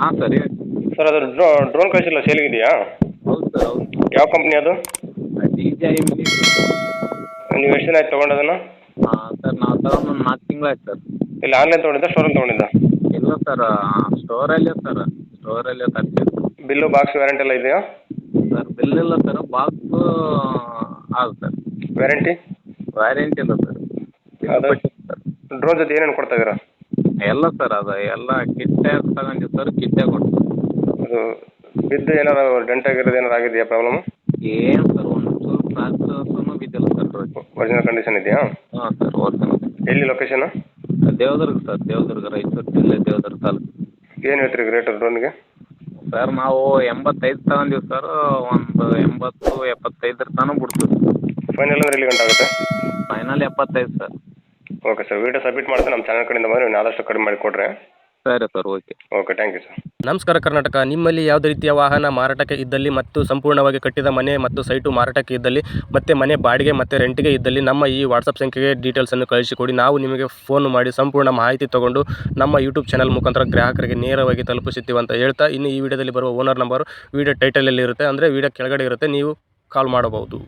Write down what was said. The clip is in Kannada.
ಹಾಂ ಸರ್ ಹೇಳಿ. ಸರ್ ಅದು ಡ್ರೋ ಡ್ರೋನ್ ಕಳಿಸಿಲ್ಲ ಸೇಲ್ಗಿದೆಯಾ ಹೌದು ಸರ್ ಹೌದು. ಯಾವ ಕಂಪ್ನಿ ಅದು? ಡಿ ಜೆ ಐ ಮಿನಿ ನೀವು ಎಷ್ಟು ದಿನ ಆಯ್ತು ತೊಗೊಂಡದನ್ನು? ಹಾಂ ಸರ್ ನಾವು ತಗೊಂಡು ಒಂದು ನಾಲ್ಕು ತಿಂಗಳಾಯ್ತು ಸರ್. ಇಲ್ಲ ಆನ್ಲೈನ್ ತೊಗೊಂಡಿದ್ದ ಸ್ಟೋರಲ್ಲಿ ತೊಗೊಂಡಿದ್ದ? ಇಲ್ಲ ಸರ್ ಸ್ಟೋರಲ್ಲೇ ಸರ್ ಸ್ಟೋರಲ್ಲೇ ತರ್ತೀವಿ ಬಿಲ್ಲು ಬಾಕ್ಸ್ ವ್ಯಾರಂಟಿ ಎಲ್ಲ ಇದೆಯಾ? ಸರ್ ಬಿಲ್ ಇಲ್ಲ ಸರ್ ಬಾಕ್ಸು ಹೌದು ಸರ್. ವ್ಯಾರಂಟಿ ವ್ಯಾರಂಟಿ ಇಲ್ಲ ಸರ್. ಅದು ಸರ್. ಡ್ರೋನ್ ಜೊತೆ ಏನೇನು ಕೊಡ್ತಾ ಇದ್ದೀರಾ? ಎಲ್ಲ ಸರ್ ಅದು ಎಲ್ಲ ಕಿಟ್ಟೆ ತಗೊಂಡಿವಿ ಸರ್ ಕಿಟ್ಟೆ ಕೊಟ್ಟು ಅದು ಬಿದ್ದು ಏನಾರು ಡೆಂಟ್ ಆಗಿರೋದು ಏನಾರು ಆಗಿದೆಯಾ ಪ್ರಾಬ್ಲಮ್ ಏನು ಸರ್ ಒಂದು ಚೂರು ಕ್ರಾಚಸ್ಸೂ ಬಿದ್ದಿಲ್ಲ ಸರ್. ರೋಡ್ ಒರಿಜಿನಲ್ ಕಂಡೀಷನ್ ಇದೆಯಾ? ಹಾಂ ಸರ್ ಓಕೆ ಎಲ್ಲಿ ಲೊಕೇಶನ್ ದೇವದುರ್ಗ ಸರ್ ದೇವದುರ್ಗ ರಾಯಚೂರು ಜಿಲ್ಲೆ ದೇವದುರ್ಗ ತಾಲೂಕು. ಏನು ಹೇಳ್ತೀರಿ ರೇಟ್ ಡ್ರೋನ್ಗೆ ಸರ್ ನಾವು ಎಂಬತ್ತೈದು ತಗೊಂಡಿವಿ ಸರ್ ಒಂದು ಎಂಬತ್ತು ಎಪ್ಪತ್ತೈದರ ತನಕ ಬಿಡ್ತೀವಿ. ಫೈನಲ್ ಅಂದ್ರೆ ಎಲ್ಲಿ ಗಂಟೆ ಆಗುತ್ತೆ? ಫೈನಲ್ ಎಪ್ಪತ್ತೈದು sir. Okay sir video submit ಮಾಡ್ತೀನಿ. ನಮ್ಮ ಚಾನಲ್ ಕಡೆಯಿಂದ ಬಂದರೆ ನೀವು ಆದಷ್ಟು ಕಡಿಮೆ ಮಾಡಿ ಕೊಡ್ರಿ. ಸರಿ sir okay okay thank you sir ನಮಸ್ಕಾರ ಕರ್ನಾಟಕ. ನಿಮ್ಮಲ್ಲಿ ಯಾವುದೇ ರೀತಿಯ ವಾಹನ ಮಾರಾಟಕ್ಕೆ ಇದ್ದಲ್ಲಿ ಮತ್ತು ಸಂಪೂರ್ಣವಾಗಿ ಕಟ್ಟಿದ ಮನೆ ಮತ್ತು ಸೈಟು ಮಾರಾಟಕ್ಕೆ ಇದ್ದಲ್ಲಿ ಮತ್ತೆ ಮನೆ ಬಾಡಿಗೆ ಮತ್ತು ರೆಂಟಿಗೆ ಇದ್ದಲ್ಲಿ ನಮ್ಮ ಈ ವಾಟ್ಸಪ್ ಸಂಖ್ಯೆಗೆ ಡೀಟೇಲ್ಸನ್ನು ಕಳಿಸಿಕೊಡಿ ನಾವು ನಿಮಗೆ ಫೋನ್ ಮಾಡಿ ಸಂಪೂರ್ಣ ಮಾಹಿತಿ ತಗೊಂಡು ನಮ್ಮ ಯೂಟ್ಯೂಬ್ ಚಾನಲ್ ಮುಖಾಂತರ ಗ್ರಾಹಕರಿಗೆ ನೇರವಾಗಿ ತಲುಪಿಸುತ್ತೀವಿ ಅಂತ ಹೇಳ್ತಾ ಇನ್ನು ಈ ವಿಡಿಯೋದಲ್ಲಿ ಬರುವ ಓನರ್ ನಂಬರ್ ವಿಡಿಯೋ ಟೈಟಲಲ್ಲಿ ಇರುತ್ತೆ. ಅಂದರೆ ವಿಡಿಯೋ ಕೆಳಗಡೆ ಇರುತ್ತೆ. ನೀವು ಕಾಲ್ ಮಾಡಬಹುದು.